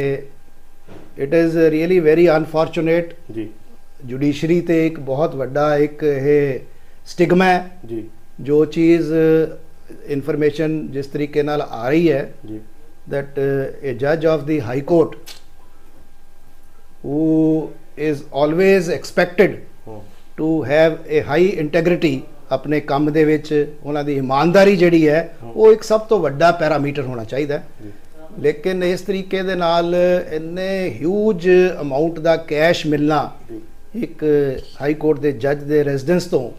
It is really very unfortunate ਜੀ judiciary ਤੇ ਇੱਕ ਬਹੁਤ ਵੱਡਾ ਇੱਕ ਇਹ ਸਟਿਗਮਾ ਹੈ ਜੀ ਜੋ ਚੀਜ਼ ਇਨਫੋਰਮੇਸ਼ਨ ਜਿਸ ਤਰੀਕੇ ਨਾਲ ਆ ਰਹੀ ਹੈ ਜੀ that uh, a judge of the high court who is always expected ਹੂੰ। to have a high integrity ਆਪਣੇ ਕੰਮ ਦੇ ਵਿੱਚ ਉਹਨਾਂ ਦੀ ਇਮਾਨਦਾਰੀ ਜਿਹੜੀ ਹੈ ਉਹ ਇੱਕ ਸਭ ਤੋਂ ਵੱਡਾ ਪੈਰਾਮੀਟਰ ਹੋਣਾ ਚਾਹੀਦਾ ਹੈ। ਲੇਕਿਨ ਇਸ ਤਰੀਕੇ ਦੇ ਨਾਲ ਇੰਨੇ ਹਿਊਜ ਅਮਾਉਂਟ ਦਾ ਕੈਸ਼ ਮਿਲਣਾ ਇੱਕ ਹਾਈ ਕੋਰਟ ਦੇ ਜੱਜ ਦੇ ਰੈਜ਼ੀਡੈਂਸ ਤੋਂ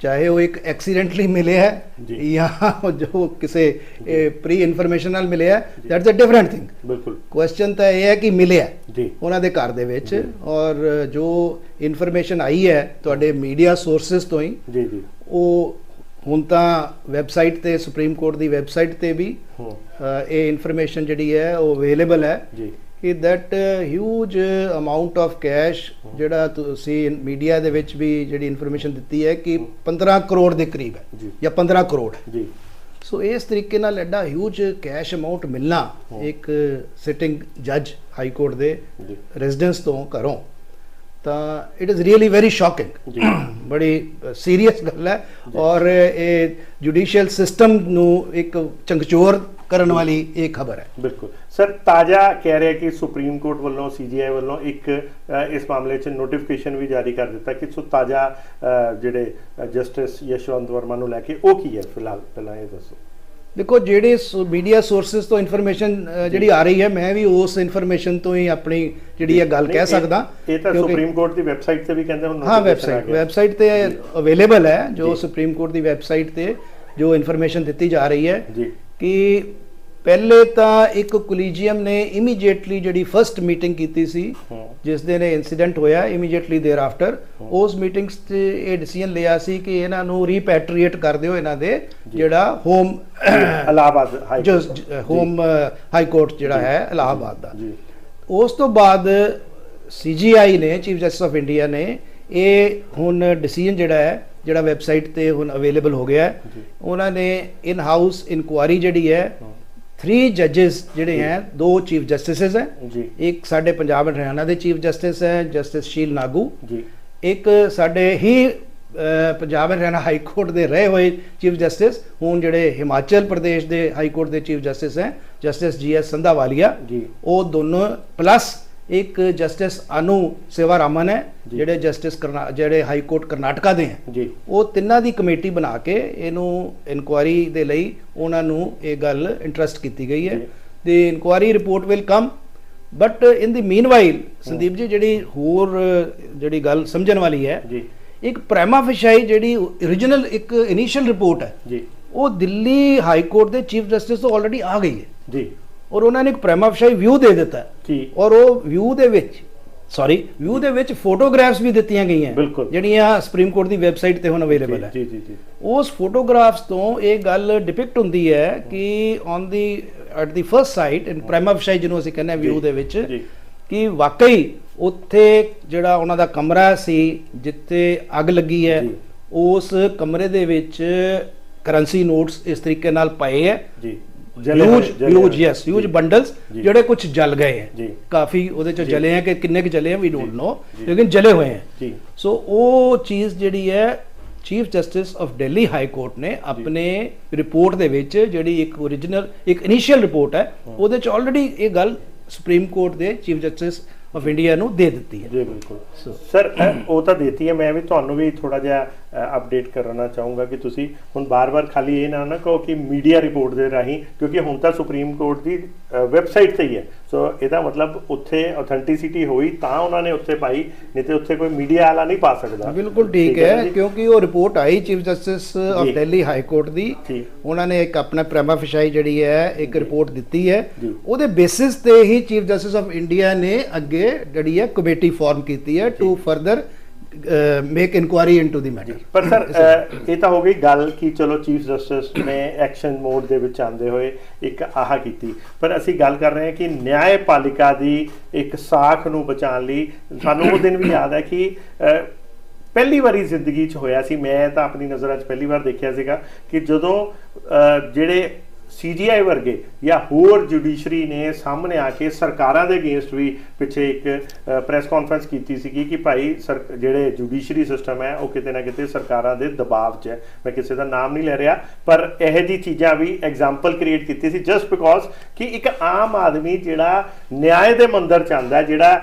ਚਾਹੇ ਉਹ ਇੱਕ ਐਕਸੀਡੈਂਟਲੀ ਮਿਲਿਆ ਜੀ। ਹੈ ਜਾਂ। ਜੋ ਕਿਸੇ ਪ੍ਰੀ ਇਨਫੋਰਮੇਸ਼ਨ ਨਾਲ ਮਿਲਿਆ ਦੈਟਸ ਅ ਡਿਫਰੈਂਟ ਥਿੰਗ ਬਿਲਕੁਲ। ਕੁਐਸਚਨ ਤਾਂ ਇਹ ਹੈ ਕਿ ਮਿਲਿਆ ਉਹਨਾਂ ਦੇ ਘਰ ਦੇ ਵਿੱਚ ਔਰ ਜੋ ਇਨਫੋਰਮੇਸ਼ਨ ਆਈ ਹੈ ਤੁਹਾਡੇ ਮੀਡੀਆ ਸੋਰਸਸ ਤੋਂ ਹੀ ਜੀ ਜੀ। ਉਹ ਹੁਣ ਤਾਂ ਵੈਬਸਾਈਟ ਤੇ ਸੁਪਰੀਮ ਕੋਰਟ ਦੀ ਵੈਬਸਾਈਟ ਤੇ ਵੀ ਇਹ ਇਨਫੋਰਮੇਸ਼ਨ ਜਿਹੜੀ ਹੈ ਉਹ ਅਵੇਲੇਬਲ ਹੈ। ਜੀ। ਕਿ that huge amount of cash ਜਿਹੜਾ ਤੁਸੀਂ ਮੀਡੀਆ ਦੇ ਵਿੱਚ ਵੀ ਜਿਹੜੀ ਇਨਫੋਰਮੇਸ਼ਨ ਦਿੱਤੀ ਹੈ ਕਿ 15 ਕਰੋੜ ਦੇ ਕਰੀਬ ਹੈ ਜੀ। ਜਾਂ 15 ਕਰੋੜ ਜੀ। ਸੋ ਇਸ ਤਰੀਕੇ ਨਾਲ ਐਡਾ ਹਿਊਜ ਕੈਸ਼ ਅਮਾਉਂਟ ਮਿਲਣਾ ਇੱਕ ਸਿਟਿੰਗ ਜੱਜ ਹਾਈ ਕੋਰਟ ਦੇ ਰੈਜ਼ੀਡੈਂਸ ਤੋਂ ਘਰੋਂ। ਤਾਂ it is really very shocking ਬੜੀ ਸੀਰੀਅਸ ਗੱਲ ਹੈ ਔਰ ਇਹ ਜੁਡੀਸ਼ੀਅਲ ਸਿਸਟਮ ਨੂੰ ਇੱਕ ਚੰਗਚੋਰ ਕਰਨ ਵਾਲੀ ਇਹ ਖਬਰ ਹੈ। ਬਿਲਕੁਲ। ਸਰ ਤਾਜ਼ਾ ਕਹਿ ਰਿਹਾ ਕਿ ਸੁਪਰੀਮ ਕੋਰਟ ਵੱਲੋਂ ਸੀਜੀਆਈ ਵੱਲੋਂ ਇੱਕ ਇਸ ਮਾਮਲੇ 'ਚ ਨੋਟੀਫਿਕੇਸ਼ਨ ਵੀ ਜਾਰੀ ਕਰ ਦਿੱਤਾ ਕਿ ਸੋ ਤਾਜ਼ਾ ਜਿਹੜੇ ਜਸਟਿਸ ਯਸ਼ਵੰਤ ਵਰਮਾ ਨੂੰ ਲੈ ਕੇ ਉਹ ਕੀ ਹੈ ਫਿਲਹਾਲ? ਪਹਿਲਾਂ ਇਹ ਦੱਸੋ। ਦੇਖੋ ਜਿਹੜੇ ਮੀਡੀਆ ਸੋਰਸਸ ਤੋਂ ਇਨਫੋਰਮੇਸ਼ਨ ਜਿਹੜੀ ਆ ਰਹੀ ਹੈ ਮੈਂ ਵੀ ਉਸ ਇਨਫੋਰਮੇਸ਼ਨ ਤੋਂ ਹੀ ਆਪਣੀ ਜਿਹੜੀ ਇਹ ਗੱਲ ਕਹਿ ਸਕਦਾ ਇਹ ਤਾਂ ਸੁਪਰੀਮ ਕੋਰਟ ਦੀ ਵੈਬਸਾਈਟ ਤੇ ਵੀ ਕਹਿੰਦੇ ਹੁਣ ਹਾਂ ਵੈਬਸਾਈਟ। ਵੈਬਸਾਈਟ ਤੇ ਅਵੇਲੇਬਲ ਹੈ ਜੋ ਜੀ। ਸੁਪਰੀਮ ਕੋਰਟ ਦੀ ਵੈਬਸਾਈਟ ਤੇ ਜੋ ਇਨਫੋਰਮੇਸ਼ਨ ਦਿੱਤੀ ਜਾ ਰਹੀ ਹੈ ਜੀ ਕਿ ਪਹਿਲੇ ਤਾਂ ਇੱਕ ਕੋਲੀਜੀਅਮ ਨੇ ਇਮੀਡੀਏਟਲੀ ਜਿਹੜੀ ਫਰਸਟ ਮੀਟਿੰਗ ਕੀਤੀ ਸੀ ਜਿਸ ਦਿਨ ਇਹ ਇਨਸੀਡੈਂਟ ਹੋਇਆ ਇਮੀਡੀਏਟਲੀ ਦੇਰ ਆਫਟਰ ਉਸ ਮੀਟਿੰਗਸ ਤੇ ਇਹ ਡਿਸੀਜਨ ਲਿਆ ਸੀ ਕਿ ਇਹਨਾਂ ਨੂੰ ਰੀਪੈਟਰੀਏਟ ਕਰ ਦਿਓ ਇਹਨਾਂ ਦੇ ਜਿਹੜਾ ਹੋਮ ਇਲਾਹਾਬਾਦ ਹਾਈ ਜੋ ਕੋਰਟ। ਹੋਮ ਹਾਈ ਕੋਰਟ ਜਿਹੜਾ ਹੈ ਇਲਾਹਾਬਾਦ ਦਾ। ਉਸ ਤੋਂ ਬਾਅਦ ਸੀਜੀਆਈ ਨੇ ਚੀਫ ਜਸਟਿਸ ਆਫ ਇੰਡੀਆ ਨੇ ਇਹ ਹੁਣ ਡਿਸੀਜਨ ਜਿਹੜਾ ਹੈ ਜਿਹੜਾ ਵੈਬਸਾਈਟ ਤੇ ਹੁਣ ਅਵੇਲੇਬਲ ਹੋ ਗਿਆ ਹੈ। ਉਹਨਾਂ ਨੇ ਇਨ ਹਾਊਸ ਇਨਕੁਆਰੀ ਜਿਹੜੀ ਹੈ। 3 ਜੱਜਸ ਜਿਹੜੇ ਹੈ ਦੋ ਚੀਫ ਜਸਟਿਸਸ ਹੈ। ਜੀ। ਇੱਕ ਸਾਡੇ ਪੰਜਾਬ ਐਂਡ ਹਰਿਆਣਾ ਦੇ ਚੀਫ ਜਸਟਿਸ ਹੈ ਜਸਟਿਸ ਸ਼ੀਲ ਨਾਗੂ। ਜੀ। ਇੱਕ ਸਾਡੇ ਹੀ Punjab and Haryana high court ਦੇ ਰਹੇ ਹੋਏ ਚੀਫ ਜਸਟਿਸ ਹੁਣ ਜਿਹੜੇ ਹਿਮਾਚਲ ਪ੍ਰਦੇਸ਼ ਦੇ ਹਾਈ ਕੋਰਟ ਦੇ ਚੀਫ ਜਸਟਿਸ ਹੈ ਜਸਟਿਸ ਜੀ ਐਸ ਸੰਧਾਵਾਲੀਆ। ਜੀ। ਉਹ ਦੋਨੋਂ ਪਲੱਸ ਇੱਕ ਜਸਟਿਸ ਅਨੂ ਸੇਵਾ ਰਾਮਨ ਹੈ। ਜਿਹੜੇ ਜਸਟਿਸ ਜਿਹੜੇ ਹਾਈ ਕੋਰਟ ਕਰਨਾਟਕਾ ਦੇ ਹੈ। ਜੀ। ਉਹ ਤਿੰਨਾਂ ਦੀ ਕਮੇਟੀ ਬਣਾ ਕੇ ਇਹਨੂੰ ਇਨਕੁਆਰੀ ਦੇ ਲਈ ਉਹਨਾਂ ਨੂੰ ਇਹ ਗੱਲ ਇੰਟਰਸਟ ਕੀਤੀ ਗਈ ਹੈ। ਜੀ। ਦੀ inquiry report will come but in the meanwhile Sandeep ji ਜਿਹੜੀ ਹੋਰ ਜਿਹੜੀ ਗੱਲ ਸਮਝਣ ਵਾਲੀ ਹੈ ਜੀ। ਇੱਕ ਪ੍ਰਾਈਮਾ ਫਿਸ਼ਾਈ ਜਿਹੜੀ origignal ਇੱਕ ਇਨੀਸ਼ੀਅਲ ਰਿਪੋਰਟ ਹੈ ਜੀ। ਉਹ ਦਿੱਲੀ ਹਾਈ ਕੋਰਟ ਦੇ ਚੀਫ ਜਸਟਿਸ ਤੋਂ ਆਲਰੇਡੀ ਆ ਗਈ ਹੈ। ਜੀ। ਔਰ ਉਹਨਾਂ ਨੇ ਇੱਕ ਪ੍ਰਾਈਮਾ ਫਿਸ਼ਾਈ ਵਿਊ ਦੇ ਦਿੱਤਾ। ਔਰ ਉਹ ਵਿਊ ਦੇ ਵਿੱਚ ਸੌਰੀ ਵਿਊ ਦੇ ਵਿੱਚ ਫੋਟੋਗ੍ਰਾਫਸ ਵੀ ਦਿੱਤੀਆਂ ਗਈਆਂ। ਜਿਹੜੀਆਂ ਸੁਪਰੀਮ ਕੋਰਟ ਦੀ ਵੈਬਸਾਈਟ ਤੇ ਹੁਣ ਅਵੇਲੇਬਲ ਹੈ। ਜੀ ਜੀ ਜੀ। ਉਸ ਫੋਟੋਗ੍ਰਾਫਸ ਤੋਂ ਇਹ ਗੱਲ ਡਿਪਿਕਟ ਹੁੰਦੀ ਹੈ ਕਿ on the at the first sight in prima facie ਜਿਹਨੂੰ ਅਸੀਂ ਕਹਿੰਦੇ ਵਿਊ ਦੇ ਵਿੱਚ। ਕਿ ਵਾਕਈ ਉੱਥੇ ਜਿਹੜਾ ਉਹਨਾਂ ਦਾ ਕਮਰਾ ਸੀ ਜਿੱਥੇ ਅੱਗ ਲੱਗੀ ਹੈ। ਉਸ ਕਮਰੇ ਦੇ ਵਿੱਚ ਕਰੰਸੀ ਨੋਟਸ ਇਸ ਤਰੀਕੇ ਨਾਲ ਪਏ ਹੈ। Huge huge yes huge bundles. ਜਿਹੜੇ ਕੁਝ ਜਲ ਗਏ ਹੈ। ਕਾਫੀ ਉਹਦੇ ਚ। ਜਲੇ ਹੈ ਕਿ ਕਿੰਨੇ ਕੁ ਜਲੇ ਹੈ ਵੀ ਜੀ। ਨੋ। ਲੇਕਿਨ ਜਲੇ ਹੋਏ ਹੈ ਸੋ ਉਹ ਚੀਜ਼ ਜਿਹੜੀ ਹੈ chief justice of Delhi high court ਨੇ ਆਪਣੇ ਰਿਪੋਰਟ ਦੇ ਵਿੱਚ ਜਿਹੜੀ ਇੱਕ origignal ਇੱਕ ਇਨੀਸ਼ੀਅਲ ਰਿਪੋਰਟ ਹੈ ਉਹਦੇ ਚ ਆਲਰੇਡੀ ਇਹ ਗੱਲ ਸੁਪਰੀਮ ਕੋਰਟ ਦੇ ਚੀਫ ਜਸਟਿਸ ਆਫ ਇੰਡੀਆ ਨੂੰ ਦੇ ਦਿੱਤੀ ਹੈ। ਜੀ ਬਿਲਕੁਲ। ਸਰ ਉਹ ਤਾਂ ਦੇਤੀ ਹੈ ਮੈਂ ਵੀ ਤੁਹਾਨੂੰ ਵੀ ਥੋੜਾ ਜਿਹਾ ਅਪਡੇਟ ਕਰਨਾ ਚਾਹੂੰਗਾ ਕਿ ਤੁਸੀਂ ਹੁਣ ਬਾਰ-ਬਾਰ ਖਾਲੀ ਇਹ ਨਾ ਨਾ ਕਹੋ ਕਿ ਮੀਡੀਆ ਰਿਪੋਰਟ ਦੇ ਰਾਹੀਂ ਕਿਉਂਕਿ ਹੁਣ ਤਾਂ ਸੁਪਰੀਮ ਕੋਰਟ ਦੀ ਵੈਬਸਾਈਟ ਤੇ ਹੀ ਹੈ। ਸੋ ਇਹਦਾ ਮਤਲਬ ਉੱਥੇ ਆਥੈਂਟਿਸਿਟੀ ਹੋਈ ਤਾਂ ਉਹਨਾਂ ਨੇ ਉੱਥੇ ਪਾਈ ਨਹੀਂ ਤੇ ਉੱਥੇ ਕੋਈ ਮੀਡੀਆ ਵਾਲਾ ਨਹੀਂ ਪਾ ਸਕਦਾ। ਬਿਲਕੁਲ ਠੀਕ ਹੈ? ਕਿਉਂਕਿ ਉਹ report I chief justice of. Delhi high court ਦੀ। ਉਹਨਾਂ ਨੇ ਇੱਕ ਆਪਣਾ ਪ੍ਰਾਈਮਾ ਫਿਸ਼ਾਈ ਜਿਹੜੀ ਹੈ ਇੱਕ ਰਿਪੋਰਟ ਦਿੱਤੀ ਹੈ। ਉਹਦੇ ਬੇਸਿਸ ਤੇ ਹੀ ਚੀਫ ਜਸਟਿਸ ਆਫ ਇੰਡੀਆ ਨੇ ਅੱਗੇ ਜਿਹੜੀ ਹੈ ਕਮੇਟੀ ਫਾਰਮ ਕੀਤੀ ਹੈ to further make inquiry into the matter ਪਰ ਸਰ ਇਹ ਤਾਂ ਹੋ ਗਈ ਗੱਲ ਕਿ ਚਲੋ ਚੀਫ ਜਸਟਿਸ ਨੇ ਐਕਸ਼ਨ ਮੋਡ ਦੇ ਵਿੱਚ ਆਂਦੇ ਹੋਏ ਇੱਕ ਆਹ ਕੀਤੀ। ਪਰ ਅਸੀਂ ਗੱਲ ਕਰ ਰਹੇ ਹਾਂ ਕਿ ਨਿਆਂਪਾਲਿਕਾ ਦੀ ਇੱਕ ਸਾਖ ਨੂੰ ਬਚਾਉਣ ਲਈ ਸਾਨੂੰ ਉਹ ਦਿਨ ਵੀ ਯਾਦ ਹੈ ਕਿ ਪਹਿਲੀ ਵਾਰੀ ਜ਼ਿੰਦਗੀ 'ਚ ਹੋਇਆ ਸੀ ਮੈਂ ਤਾਂ ਆਪਣੀ ਨਜ਼ਰਾਂ 'ਚ ਪਹਿਲੀ ਵਾਰ ਦੇਖਿਆ ਸੀਗਾ ਕਿ ਜਦੋਂ ਜਿਹੜੇ ਸੀਜੀਆਈ ਵਰਗੇ ਜਾਂ ਹੋਰ ਜੁਡੀਸ਼ਰੀ ਨੇ ਸਾਹਮਣੇ ਆ ਕੇ ਸਰਕਾਰਾਂ ਦੇ ਅਗੇਂਸਟ ਵੀ ਪਿੱਛੇ ਇੱਕ ਪ੍ਰੈਸ ਕਾਨਫਰੰਸ ਕੀਤੀ ਸੀਗੀ ਕਿ ਭਾਈ ਸਰ, ਜਿਹੜੇ ਜੁਡੀਸ਼ਰੀ ਸਿਸਟਮ ਹੈ, ਉਹ ਕਿਤੇ ਨਾ ਕਿਤੇ ਸਰਕਾਰਾਂ ਦੇ ਦਬਾਅ 'ਚ ਹੈ। ਮੈਂ ਕਿਸੇ ਦਾ ਨਾਮ ਨਹੀਂ ਲੈ ਰਿਹਾ, ਪਰ ਇਹੋ ਜੀ ਚੀਜ਼ਾਂ ਵੀ ਐਗਜ਼ਾਮਪਲ ਕ੍ਰੀਏਟ ਕੀਤੀ ਸੀ ਜਸਟ ਬਿਕੋਜ਼ ਕਿ ਇੱਕ ਆਮ ਆਦਮੀ ਜਿਹੜਾ ਨਿਆਂ ਦੇ ਮੰਦਰ ਚ ਆਉਂਦਾ ਜਿਹੜਾ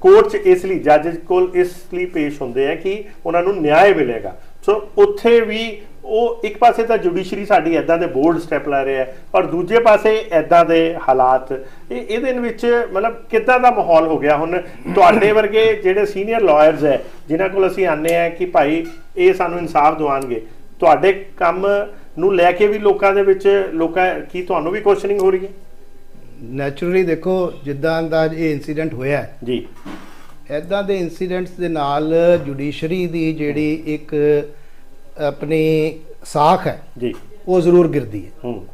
ਕੋਰਟ 'ਚ ਇਸ ਲਈ ਜੱਜ ਕੋਲ ਇਸ ਲਈ ਪੇਸ਼ ਹੁੰਦੇ ਆ ਕਿ ਉਹਨਾਂ ਨੂੰ ਨਿਆਂ ਮਿਲੇਗਾ। ਸੋ ਉੱਥੇ ਵੀ ਉਹ ਇੱਕ ਪਾਸੇ ਤਾਂ ਜੁਡੀਸ਼ਰੀ ਸਾਡੀ ਐਦਾਂ ਦੇ ਬੋਲਡ ਸਟੈਪ ਲੈ ਰਿਹਾ ਹੈ ਔਰ ਦੂਜੇ ਪਾਸੇ ਐਦਾਂ ਦੇ ਹਾਲਾਤ। ਇਹ ਇਹਦੇ ਵਿੱਚ ਮਤਲਬ ਕਿੱਦਾਂ ਦਾ ਮਾਹੌਲ ਹੋ ਗਿਆ ਹੁਣ? ਤੁਹਾਡੇ ਵਰਗੇ ਜਿਹੜੇ ਸੀਨੀਅਰ ਲਾਇਰਸ ਹੈ ਜਿਨ੍ਹਾਂ ਕੋਲ ਅਸੀਂ ਆਨੇ ਆ ਕਿ ਭਾਈ ਇਹ ਸਾਨੂੰ ਇਨਸਾਫ ਦਿਵਾਣਗੇ ਤੁਹਾਡੇ ਕੰਮ ਨੂੰ ਲੈ ਕੇ ਵੀ ਲੋਕਾਂ ਦੇ ਵਿੱਚ ਲੋਕਾਂ ਕੀ ਤੁਹਾਨੂੰ ਵੀ ਕੁਐਸਚਨਿੰਗ ਹੋ ਰਹੀ ਹੈ? ਨੈਚੁਰਲੀ ਦੇਖੋ ਜਿੱਦਾਂ ਦਾ ਇਹ ਇਨਸੀਡੈਂਟ ਹੋਇਆ ਹੈ, ਜੀ। ਐਦਾਂ ਦੇ ਇਨਸੀਡੈਂਟਸ ਦੇ ਨਾਲ ਜੁਡੀਸ਼ਰੀ ਦੀ ਜਿਹੜੀ ਇੱਕ ਆਪਣੀ ਸਾਖ ਹੈ ਜੀ। ਉਹ ਜ਼ਰੂਰ ਗਿਰਦੀ ਹੈ। ਹੂੰ।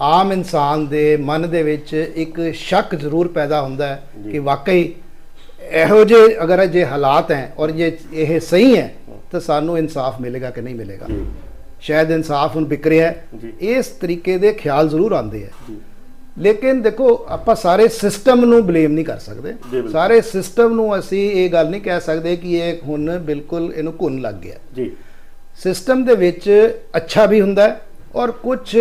ਆਮ ਇਨਸਾਨ ਦੇ ਮਨ ਦੇ ਵਿੱਚ ਇੱਕ ਸ਼ੱਕ ਜ਼ਰੂਰ ਪੈਦਾ ਹੁੰਦਾ ਹੈ। ਕਿ ਵਾਕਈ ਇਹੋ ਜਿਹੇ ਅਗਰ ਜੇ ਹਾਲਾਤ ਹੈ ਔਰ ਜੇ ਇਹ ਸਹੀ ਹੈ ਤਾਂ ਸਾਨੂੰ ਇਨਸਾਫ ਮਿਲੇਗਾ ਕਿ ਨਹੀਂ ਮਿਲੇਗਾ। ਸ਼ਾਇਦ ਇਨਸਾਫ ਹੁਣ ਵਿਕ ਰਿਹਾ। ਹੈ। ਇਸ ਤਰੀਕੇ ਦੇ ਖਿਆਲ ਜ਼ਰੂਰ ਆਉਂਦੇ ਆ ਜੀ। ਲੇਕਿਨ ਦੇਖੋ ਆਪਾਂ ਸਾਰੇ ਸਿਸਟਮ ਨੂੰ ਬਲੇਮ ਨਹੀਂ ਕਰ ਸਕਦੇ। ਸਾਰੇ ਸਿਸਟਮ ਨੂੰ ਅਸੀਂ ਇਹ ਗੱਲ ਨਹੀਂ ਕਹਿ ਸਕਦੇ ਕਿ ਇਹ ਹੁਣ ਬਿਲਕੁਲ ਇਹਨੂੰ ਘੁੰਨ ਲੱਗ ਗਿਆ। ਜੀ। ਸਿਸਟਮ ਦੇ ਵਿੱਚ ਅੱਛਾ ਵੀ ਹੁੰਦਾ ਹੈ ਔਰ ਕੁਝ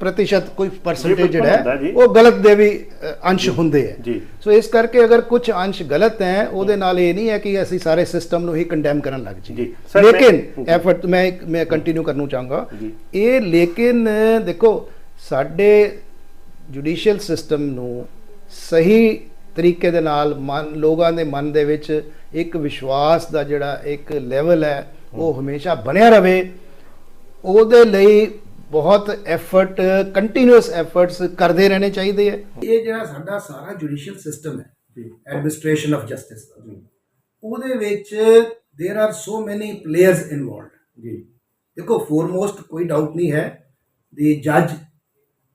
ਪ੍ਰਤੀਸ਼ਤ ਕੋਈ ਪਰਸੈਂਟੇਜ ਜਿਹੜਾ। ਹੈ ਉਹ ਗਲਤ ਦੇ ਵੀ ਅੰਸ਼ ਹੁੰਦੇ ਹੈ। ਸੋ ਇਸ ਕਰਕੇ ਅਗਰ ਕੁਝ ਅੰਸ਼ ਗਲਤ ਹੈ ਉਹਦੇ ਨਾਲ ਇਹ ਨਹੀਂ ਹੈ ਕਿ ਅਸੀਂ ਸਾਰੇ ਸਿਸਟਮ ਨੂੰ ਹੀ ਕੰਡੈਮ ਕਰਨ ਲੱਗ ਜੀ। ਲੇਕਿਨ। ਐਫਰਟ ਮੈਂ ਮੈਂ ਕੰਟੀਨਿਊ ਕਰਨਾ ਚਾਹਾਂਗਾ। ਇਹ ਲੇਕਿਨ ਦੇਖੋ ਸਾਡੇ ਜੁਡੀਸ਼ੀਅਲ ਸਿਸਟਮ ਨੂੰ ਸਹੀ ਤਰੀਕੇ ਦੇ ਨਾਲ ਮਨ ਲੋਕਾਂ ਦੇ ਮਨ ਦੇ ਵਿੱਚ ਇੱਕ ਵਿਸ਼ਵਾਸ ਦਾ ਜਿਹੜਾ ਇੱਕ ਲੈਵਲ ਹੈ ਉਹ ਹਮੇਸ਼ਾ ਬਣਿਆ ਰਵੇ ਉਹਦੇ ਲਈ ਬਹੁਤ ਐਫਰਟ ਕੰਟੀਨਿਊਸ ਐਫਰਟਸ ਕਰਦੇ ਰਹਿਣੇ ਚਾਹੀਦੇ ਹੈ ਇਹ ਜਿਹੜਾ ਸਾਡਾ ਸਾਰਾ ਜੁਡੀਸ਼ੀਅਲ ਸਿਸਟਮ ਹੈ ਜੀ ਐਡਮਿਨਿਸਟ੍ਰੇਸ਼ਨ ਆਫ ਜਸਟਿਸ ਉਹਦੇ ਵਿੱਚ there are so many players involved ਜੀ ਦੇਖੋ ਫੋਰਮੋਸਟ ਕੋਈ ਡਾਊਟ ਨਹੀਂ ਹੈ ਦੀ ਜੱਜ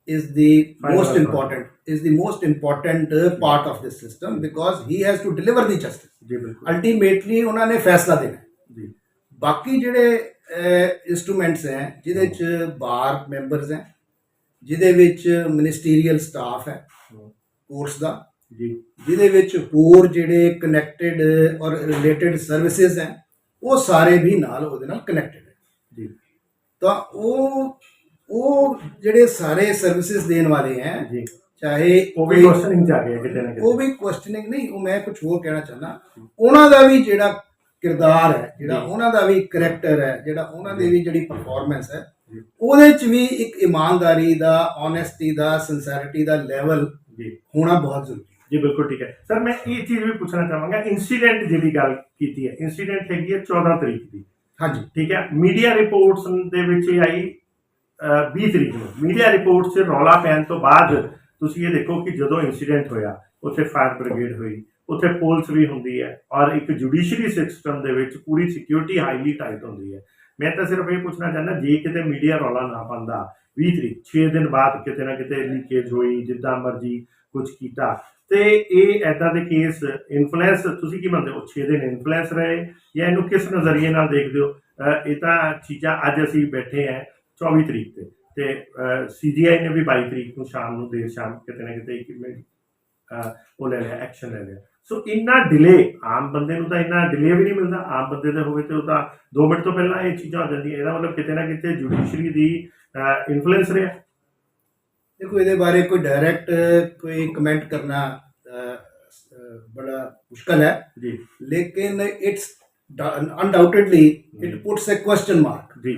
is the Final most authority. important is the most important uh, part of this system because he has to deliver the justice ਜੀ ਬਿਲਕੁਲ ultimately ਉਹਨਾਂ ਨੇ ਫੈਸਲਾ ਦੇਣਾ ਹੈ। ਜੀ ਬਾਕੀ ਜਿਹੜੇ ਇਨਸਟਰੂਮੈਂਟਸ ਹੈ ਜਿਹਦੇ ਚ ਬਾਰ ਮੈਂਬਰਸ ਹੈ ਜਿਹਦੇ ਵਿੱਚ ਮਿਨਿਸਟੀਰੀਅਲ ਸਟਾਫ ਹੈ ਕੋਰਸ ਦਾ ਜੀ। ਜਿਹਦੇ ਵਿੱਚ ਹੋਰ ਜਿਹੜੇ ਕਨੈਕਟਡ ਔਰ ਰਿਲੇਟਡ ਸਰਵਿਸਿਜ਼ ਹੈ ਉਹ ਸਾਰੇ ਵੀ ਨਾਲ ਉਹਦੇ ਨਾਲ ਕਨੈਕਟਡ ਹੈ। ਜੀ। ਤਾਂ ਉਹ ਉਹ ਜਿਹੜੇ ਸਾਰੇ ਸਰਵਿਸਿਜ਼ ਦੇਣ ਵਾਲੇ ਹੈ ਜੀ। ਚਾਹੇ ਉਹ ਵੀ ਕੁਐਸਚਨਿੰਗ ਜਾ ਗਿਆ ਕਿਤੇ ਨਾ ਕਿਤੇ। ਉਹ ਵੀ ਕੁਐਸਚਨਿੰਗ ਨਹੀਂ ਉਹ ਮੈਂ ਕੁਝ ਹੋਰ ਕਹਿਣਾ ਚਾਹੁੰਦਾ। ਉਹਨਾਂ ਦਾ ਵੀ ਜਿਹੜਾ ਕਿਰਦਾਰ ਹੈ ਜਿਹੜਾ। ਉਹਨਾਂ ਦਾ ਵੀ ਕਰੈਕਟਰ ਹੈ ਜਿਹੜਾ ਉਹਨਾਂ ਦੀ ਵੀ ਜਿਹੜੀ ਪਰਫਾਰਮੈਂਸ ਹੈ। ਉਹਦੇ ਚ ਵੀ ਇੱਕ ਇਮਾਨਦਾਰੀ ਦਾ ਓਨੈਸਟੀ ਦਾ ਸਿੰਸੈਰਿਟੀ ਦਾ ਲੈਵਲ ਜੀ। ਹੋਣਾ ਬਹੁਤ ਜ਼ਰੂਰੀ ਹੈ। ਜੀ ਬਿਲਕੁਲ ਠੀਕ ਹੈ। ਸਰ ਮੈਂ ਇਹ ਚੀਜ਼ ਵੀ ਪੁੱਛਣਾ ਚਾਹਾਂਗਾ ਇਨਸੀਡੈਂਟ ਜਿਹੜੀ ਗੱਲ ਕੀਤੀ ਹੈ। ਇਨਸੀਡੈਂਟ ਹੈਗੀ ਹੈ 14 ਤਰੀਕ ਦੀ। ਹਾਂਜੀ। ਠੀਕ ਹੈ ਮੀਡੀਆ ਰਿਪੋਰਟਸ ਦੇ ਵਿੱਚ ਇਹ ਆਈ ਅਹ, 20 ਤਰੀਕ ਨੂੰ। ਮੀਡੀਆ ਰਿਪੋਰਟਸ 'ਚ ਰੌਲਾ ਪੈਣ ਤੋਂ ਬਾਅਦ ਤੁਸੀਂ ਇਹ ਦੇਖੋ ਕਿ ਜਦੋਂ ਇਨਸੀਡੈਂਟ ਹੋਇਆ ਉੱਥੇ ਫਾਇਰ ਬ੍ਰਿਗੇਡ ਹੋਈ ਉੱਥੇ ਪੁਲਿਸ ਵੀ ਹੁੰਦੀ ਹੈ ਔਰ ਇੱਕ ਜੁਡੀਸ਼ਰੀ ਸਿਸਟਮ ਦੇ ਵਿੱਚ ਪੂਰੀ ਸਿਕਿਉਰਿਟੀ ਹਾਈਲੀ ਟਾਈਟ ਹੁੰਦੀ ਹੈ। ਮੈਂ ਤਾਂ ਸਿਰਫ ਇਹ ਪੁੱਛਣਾ ਚਾਹੁੰਦਾ, ਜੇ ਕਿਤੇ ਮੀਡੀਆ ਰੌਲਾ ਨਾ ਪਾਉਂਦਾ 20 ਤਰੀਕ 6 ਦਿਨ ਬਾਅਦ ਕਿਤੇ ਨਾ ਕਿਤੇ ਲੀਕੇਜ ਹੋਈ, ਜਿੱਦਾਂ ਮਰਜ਼ੀ ਕੁਝ ਕੀਤਾ, ਤੇ ਇਹ ਐਦਾਂ ਦੇ ਕੇਸ ਇਨਫਲੂਐਂਸ ਤੁਸੀਂ ਕੀ ਮੰਨਦੇ ਹੋ? 6 ਦਿਨ ਇਨਫਲੂਐਂਸ ਰਹੇ ਜਾਂ ਇਹਨੂੰ ਕਿਸ ਨਜ਼ਰੀਏ ਨਾਲ ਦੇਖਦੇ ਹੋ? ਇਹ ਤਾਂ ਚੀਜ਼ਾਂ ਅੱਜ ਅਸੀਂ ਬੈਠੇ ਹਾਂ 24 ਤਰੀਕ ਤੇ ਤੇ ਸੀਜੀਆਈ ਨੇ ਵੀ 22 ਤਰੀਕ ਨੂੰ ਸ਼ਾਮ ਨੂੰ ਦੇਰ ਸ਼ਾਮ ਕਿਤੇ ਨਾ ਕਿਤੇ ਇੱਕ ਉਹ ਲੈ ਲਿਆ ਐਕਸ਼ਨ ਲੈ ਲਿਆ। ਸੋ ਇੰਨਾ ਡਿਲੇ ਆਮ ਬੰਦੇ ਨੂੰ ਤਾਂ ਇੰਨਾ ਡਿਲੇ ਵੀ ਨਹੀਂ ਮਿਲਦਾ। ਆਮ ਬੰਦੇ ਦੇ ਹੋਵੇ ਤੇ ਉਹ ਤਾਂ 2 ਮਿੰਟ ਤੋਂ ਪਹਿਲਾਂ ਇਹ ਚੀਜ਼ਾਂ ਹੋ ਜਾਂਦੀਆਂ। ਇਹਦਾ ਮਤਲਬ ਕਿਤੇ ਨਾ ਕਿਤੇ ਜੁਡੀਸ਼ਰੀ ਦੀ ਇਨਫਲੂਐਂਸ ਰਿਹਾ। ਦੇਖੋ ਇਹਦੇ ਬਾਰੇ ਕੋਈ ਡਾਇਰੈਕਟ ਕੋਈ ਕਮੈਂਟ ਕਰਨਾ ਬੜਾ ਮੁਸ਼ਕਲ ਹੈ। ਜੀ। ਲੇਕਿਨ it's undoubtedly it puts a question mark ਜੀ।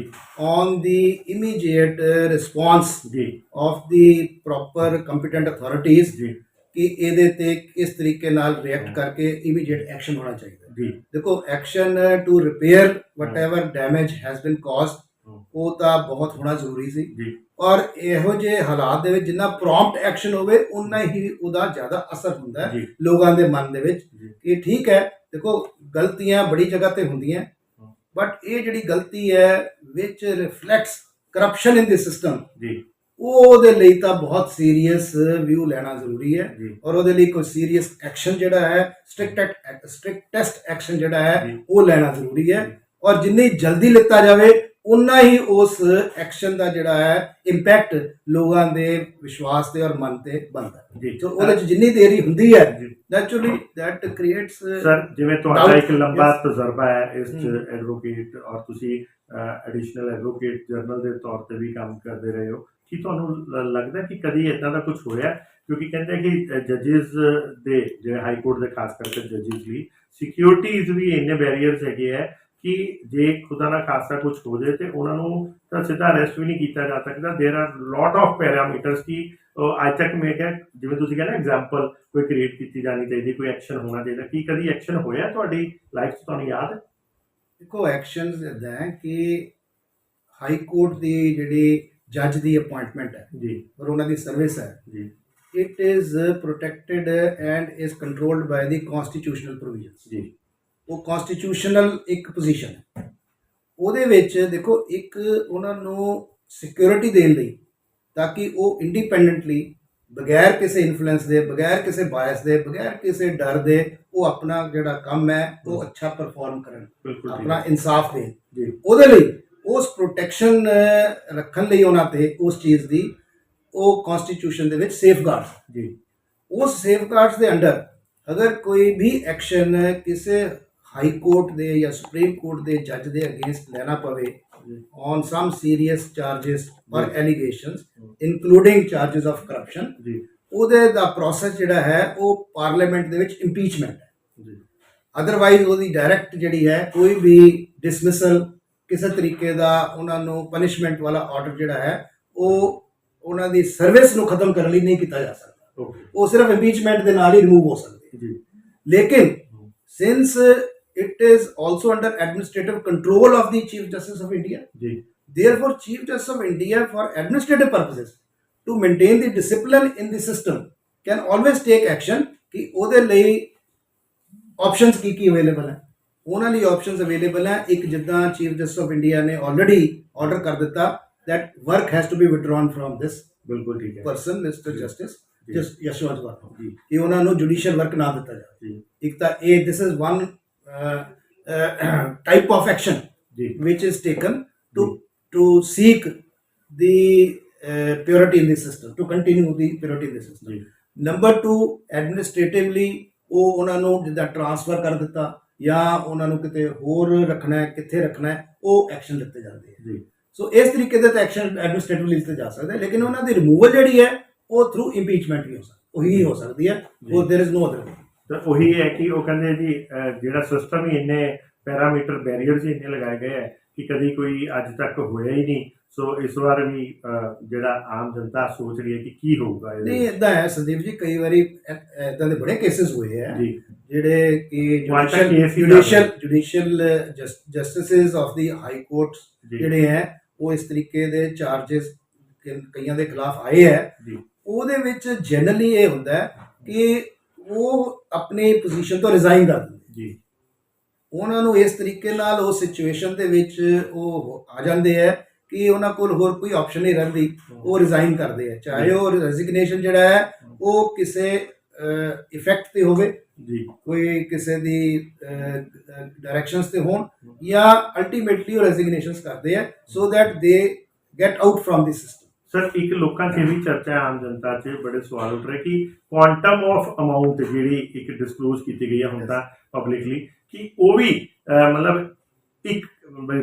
on the immediate response ਜੀ। of the proper competent authorities ਜੀ। ਕਿ ਇਹਦੇ ਤੇ ਕਿਸ ਤਰੀਕੇ ਨਾਲ ਰਿਐਕਟ ਕਰਕੇ ਇਮੀਡੀਏਟ ਐਕਸ਼ਨ ਹੋਣਾ ਚਾਹੀਦਾ। ਜੀ ਦੇਖੋ action to repair whatever damage has been hmm. ਉਹ ਤਾਂ ਬਹੁਤ ਹੋਣਾ ਜ਼ਰੂਰੀ ਸੀ। ਜੀ ਔਰ ਇਹੋ ਜਿਹੇ ਹਾਲਾਤ ਦੇ ਵਿੱਚ ਜਿੰਨਾ ਪ੍ਰੌਮਪਟ ਐਕਸ਼ਨ ਹੋਵੇ ਉਨਾ ਹੀ ਉਹਦਾ ਜ਼ਿਆਦਾ ਅਸਰ ਹੁੰਦਾ ਹੈ ਲੋਕਾਂ ਦੇ ਮਨ ਦੇ ਵਿੱਚ ਕਿ ਠੀਕ ਹੈ ਦੇਖੋ ਗਲਤੀਆਂ ਬੜੀ ਜਗ੍ਹਾ ਤੇ ਹੁੰਦੀਆਂ ਬਟ ਇਹ ਜਿਹੜੀ ਗਲਤੀ ਹੈ ਵਿਚ ਰਿਫਲੈਕਟਸ ਕਰਪਸ਼ਨ ਇਨ ਦੀ ਸਿਸਟਮ ਜੀ। ਉਹ ਉਹਦੇ ਲਈ ਤਾਂ ਬਹੁਤ ਸੀਰੀਅਸ ਵਿਊ ਲੈਣਾ ਜ਼ਰੂਰੀ ਹੈ ਔਰ ਉਹਦੇ ਲਈ ਕੋਈ ਸੀਰੀਅਸ ਐਕਸ਼ਨ ਜਿਹੜਾ ਹੈ ਸਟ੍ਰਿਕਟ ਸਟ੍ਰਿਕਟੈਸਟ ਐਕਸ਼ਨ ਜਿਹੜਾ ਹੈ। ਉਹ ਲੈਣਾ ਜ਼ਰੂਰੀ ਹੈ ਔਰ ਜਿੰਨੀ ਜਲਦੀ ਲਿੱਤਾ ਜਾਵੇ ਉਨਾ ਹੀ ਉਸ ਐਕਸ਼ਨ ਦਾ ਜਿਹੜਾ ਹੈ ਇੰਪੈਕਟ ਲੋਕਾਂ ਦੇ ਵਿਸ਼ਵਾਸ ਤੇ ਔਰ ਮਨ ਤੇ ਬਣਦਾ ਜੀ ਸੋ ਉਹਦੇ ਚ ਜਿੰਨੀ ਦੇਰੀ ਹੁੰਦੀ ਹੈ। ਨੈਚੁਰਲੀ ਦੈਟ ਕ੍ਰੀਏਟਸ ਸਰ ਜਿਵੇਂ ਤੁਹਾਡਾ ਇੱਕ ਲੰਬਾ. ਤਜਰਬਾ ਹੈ ਇਸ। ਐਡਵੋਕੇਟ ਔਰ ਤੁਸੀਂ ਐਡੀਸ਼ਨਲ ਐਡਵੋਕੇਟ ਜਨਰਲ ਦੇ ਤੌਰ ਤੇ ਵੀ ਕੰਮ ਕਰਦੇ ਰਹੇ ਹੋ ਕੀ ਤੁਹਾਨੂੰ ਲ- ਲੱਗਦਾ ਕਿ ਕਦੀ ਇਦਾਂ ਦਾ ਕੁਝ ਹੋਇਆ ਕਿਉਂਕਿ ਕਹਿੰਦੇ ਆ ਕਿ ਜੱਜਸ ਦੇ ਜਿਹੜੇ ਹਾਈ ਕੋਰਟ ਦੇ ਖਾਸ ਕਰਕੇ ਜੱਜਸ ਲਈ ਸਿਕਿਉਰਿਟੀਜ਼ ਵੀ ਇੰਨੇ ਬੈਰੀਅਰਸ ਹੈਗੇ ਆ ਕਿ ਜੇ ਖੁਦਾ ਨਾ ਖਾਸਾ ਕੁਝ ਹੋ ਜਾਏ ਤੇ ਉਹਨਾਂ ਨੂੰ ਤਾਂ ਸਿੱਧਾ ਅਰੈਸਟ ਵੀ ਨਹੀਂ ਕੀਤਾ ਜਾ ਸਕਦਾ there are lot of parameters ਕਿ ਅੱਜ ਤੱਕ ਮੈਂ ਕਿਹਾ ਜਿਵੇਂ ਤੁਸੀਂ ਕਹਿੰਦੇ ਐਗਜ਼ਾਮਪਲ ਕੋਈ ਕ੍ਰੀਏਟ ਕੀਤੀ ਜਾਣੀ ਚਾਹੀਦੀ ਕੋਈ ਐਕਸ਼ਨ ਹੋਣਾ ਚਾਹੀਦਾ ਕੀ ਕਦੀ ਐਕਸ਼ਨ ਹੋਇਆ ਤੁਹਾਡੀ ਲਾਈਫ 'ਚ ਤੁਹਾਨੂੰ ਯਾਦ ਹੈ ਦੇਖੋ ਐਕਸ਼ਨਸ ਇਦਾਂ ਹੈ ਕਿ ਹਾਈ ਕੋਰਟ ਦੀ ਜਿਹੜੀ ਜੱਜ ਦੀ ਅਪਾਇੰਟਮੈਂਟ ਹੈ। ਜੀ। ਔਰ ਉਹਨਾਂ ਦੀ ਸਰਵਿਸ ਹੈ। ਜੀ। Is uh, protected and is controlled by the constitutional provisions ਜੀ। ਉਹ constitutional ਇੱਕ ਪੋਜੀਸ਼ਨ ਹੈ। ਉਹਦੇ ਵਿੱਚ ਦੇਖੋ ਇੱਕ ਉਹਨਾਂ ਨੂੰ ਸਿਕਿਉਰਿਟੀ ਦੇਣ ਲਈ ਤਾਂ ਕਿ ਉਹ ਇੰਡੀਪੈਂਡੈਂਟਲੀ ਬਗੈਰ ਕਿਸੇ ਇਨਫਲੂਐਂਸ ਦੇ ਬਗੈਰ ਕਿਸੇ ਬਾਇਸ ਦੇ ਬਗੈਰ ਕਿਸੇ ਡਰ ਦੇ ਉਹ ਆਪਣਾ ਜਿਹੜਾ ਕੰਮ ਹੈ ਉਹ ਅੱਛਾ ਪਰਫਾਰਮ ਕਰਨ। ਆਪਣਾ ਇਨਸਾਫ ਜੀ। ਉਹਦੇ ਲਈ ਉਸ ਪ੍ਰੋਟੈਕਸ਼ਨ ਰੱਖਣ ਲਈ ਉਹਨਾਂ ਤੇ ਉਸ ਚੀਜ਼ ਦੀ ਉਹ ਕਨਸਟੀਟਿਊਸ਼ਨ ਦੇ ਵਿੱਚ ਸੇਫਗਾਰਡਸ ਜੀ। ਉਸ ਸੇਫਗਾਰਡਸ ਦੇ ਅੰਡਰ ਅਗਰ ਕੋਈ ਵੀ ਐਕਸ਼ਨ ਕਿਸੇ ਹਾਈ ਕੋਰਟ ਦੇ ਜਾਂ ਸੁਪਰੀਮ ਕੋਰਟ ਦੇ ਜੱਜ ਦੇ ਅਗੇਂਸਟ ਲੈਣਾ ਪਵੇ ਔਨ ਸਮ ਸੀਰੀਅਸ ਚਾਰजेस ਔਰ allegations including charges of corruption ਜੀ। ਉਹਦੇ ਦਾ ਪ੍ਰੋਸੈਸ ਜਿਹੜਾ ਹੈ ਉਹ ਪਾਰਲੀਮੈਂਟ ਦੇ ਵਿੱਚ ਇੰਪੀਚਮੈਂਟ ਹੈ। ਜੀ। ਅਦਰਵਾਈਜ਼ ਉਹਦੀ ਡਾਇਰੈਕਟ ਜਿਹੜੀ ਹੈ ਕੋਈ ਵੀ ਡਿਸਮਿਸਲ ਕਿਸੇ ਤਰੀਕੇ ਦਾ ਉਹਨਾਂ ਨੂੰ ਪਨਿਸ਼ਮੈਂਟ ਵਾਲਾ ਆਰਡਰ ਜਿਹੜਾ ਹੈ ਉਹ ਉਹਨਾਂ ਦੀ ਸਰਵਿਸ ਨੂੰ ਖਤਮ ਕਰਨ ਲਈ ਨਹੀਂ ਕੀਤਾ ਜਾ ਸਕਦਾ। ਉਹ ਸਿਰਫ ਇੰਪੀਚਮੈਂਟ ਦੇ ਨਾਲ ਹੀ ਰਿਮੂਵ ਹੋ ਸਕਦੀ ਜੀ। ਲੇਕਿਨ since it is also under administrative control of the chief justice of India ਜੀ। therefore chief justice of india for administrative purposes to maintain the discipline in the system can always take action ਕਿ ਉਹਦੇ ਲਈ options ਕੀ ਕੀ available ਹੈ। ਉਹਨਾਂ ਲਈ options available ਹੈ ਇੱਕ ਜਿੱਦਾਂ ਚੀਫ ਜਸਟਿਸ ਆਫ ਇੰਡੀਆ ਨੇ ਆਲਰੇਡੀ ਆਰਡਰ ਕਰ ਦਿੱਤਾ that work has to be withdrawn from this ਬਿਲਕੁਲ ਠੀਕ ਹੈ person mr ਜੀ। justice ਜੀ। ਜਸ ਯਸ਼ਵੰਤ ਵਰਮਾ ਜੀ ਕਿ ਉਹਨਾਂ ਨੂੰ ਜੁਡੀਸ਼ੀਅਲ ਵਰਕ ਨਾ ਦਿੱਤਾ ਜਾਵੇ ਇੱਕ ਤਾਂ ਇਹ this is one uh, uh, type of action ਜੀ which is taken to to seek the uh, purity in the system to continue the purity in the system ਜੀ number 2 administratively ਉਹ ਉਹਨਾਂ ਨੂੰ ਜਿੱਦਾਂ ਟ੍ਰਾਂਸਫਰ ਕਰ ਦਿੱਤਾ ਜਾਂ ਉਹਨਾਂ ਨੂੰ ਕਿਤੇ ਹੋਰ ਰੱਖਣਾ ਹੈ ਕਿੱਥੇ ਰੱਖਣਾ ਹੈ ਉਹ ਐਕਸ਼ਨ ਲਿੱਤੇ ਜਾਂਦੇ ਹੈ ਸੋ ਇਸ ਤਰੀਕੇ ਦੇ ਤਾਂ ਐਕਸ਼ਨ ਐਡਮਿਨਿਸਟ੍ਰੇਟਿਵਲੀ ਲਿੱਤੇ ਜਾ ਸਕਦੇ ਹੈ ਲੇਕਿਨ ਉਹਨਾਂ ਦੀ ਰਿਮੂਵਲ ਜਿਹੜੀ ਹੈ ਉਹ ਥਰੂ ਇੰਪੀਚਮੈਂਟ ਵੀ ਹੋ ਸਕਦੀ ਉਹੀ ਹੋ ਸਕਦੀ ਹੈ ਉਹ देयर इज नो ਅਦਰ ਤਾਂ ਉਹੀ ਹੈ ਕਿ ਉਹ ਕਹਿੰਦੇ ਜੀ ਜਿਹੜਾ ਸਿਸਟਮ ਹੀ ਇੰਨੇ ਪੈਰਾਮੀਟਰ ਬੈਰੀਅਰਸ ਹੀ ਇੰਨੇ ਲਗਾਏ ਗਏ ਹੈ ਕਿ ਕਦੀ ਕੋਈ ਅੱਜ ਤੱਕ ਹੋਇਆ ਹੀ ਨਹੀਂ। ਸੋ ਇਸ ਵਾਰ ਵੀ ਜਿਹੜਾ ਆਮ ਜਨਤਾ ਸੋਚ ਰਹੀ ਹੈ ਕਿ ਕੀ ਹੋਊਗਾ ਨਹੀਂ ਇਦਾਂ ਹੈ ਸੰਦੀਪ ਜੀ ਕਈ ਵਾਰੀ ਇਦਾਂ ਦੇ ਬੜੇ ਕੇਸਿਸ ਹੋਏ ਆ। ਜਿਹੜੇ ਕਿ judicial judicial justices of the high courts ਜੀ ਜਿਹੜੇ ਹੈ ਉਹ ਇਸ ਤਰੀਕੇ ਦੇ ਚਾਰजेस ਕਈਆਂ ਦੇ ਖਿਲਾਫ ਆਏ ਹੈ। ਉਹਦੇ ਵਿੱਚ ਜਨਰਲੀ ਇਹ ਹੁੰਦਾ ਕਿ ਉਹ ਆਪਣੀ ਪੋਜੀਸ਼ਨ ਤੋਂ ਰਿਜ਼ਾਈਨ ਕਰ ਦਿੰਦੇ ਜੀ ਉਹਨਾਂ ਨੂੰ ਇਸ ਤਰੀਕੇ ਨਾਲ ਉਹ ਸਿਚੁਏਸ਼ਨ ਦੇ ਵਿੱਚ ਉਹ ਆ ਜਾਂਦੇ ਹੈ ਕਿ ਉਹਨਾਂ ਕੋਲ ਹੋਰ ਕੋਈ ਆਪਸ਼ਨ ਨਹੀਂ ਰਹਿੰਦੀ। ਉਹ ਰਿਜ਼ਾਈਨ ਕਰਦੇ ਆ ਚਾਹੇ ਉਹ ਰੈਜ਼ਿਗਨੇਸ਼ਨ ਜਿਹੜਾ ਹੈ। ਉਹ ਕਿਸੇ ਇਫੈਕਟ ਤੇ ਹੋਵੇ ਜੀ। ਕੋਈ ਕਿਸੇ ਦੀ ਡਾਇਰੈਕਸ਼ਨਸ ਤੇ ਹੋਣ ਜਾਂ ਅਲਟੀਮੇਟਲੀ ਉਹ ਰੈਜ਼ਿਗਨੇਸ਼ਨਸ ਕਰਦੇ ਆ so that they get out from the system sir ਇੱਕ ਲੋਕਾਂ 'ਚ ਵੀ ਚਰਚਾ ਆਮ ਜਨਤਾ 'ਚ ਬੜੇ ਸਵਾਲ ਉੱਠ ਰਹੇ ਕਿ ਕੁਆਂਟਮ ਆਫ ਅਮਾਉਂਟ ਜਿਹੜੀ ਇੱਕ ਡਿਸਕਲੋਜ਼ ਕੀਤੀ ਗਈ ਹੈ ਹੁਣ ਤਾਂ ਪਬਲਿਕਲੀ ਕਿ ਉਹ ਵੀ ਮਤਲਬ ਇੱਕ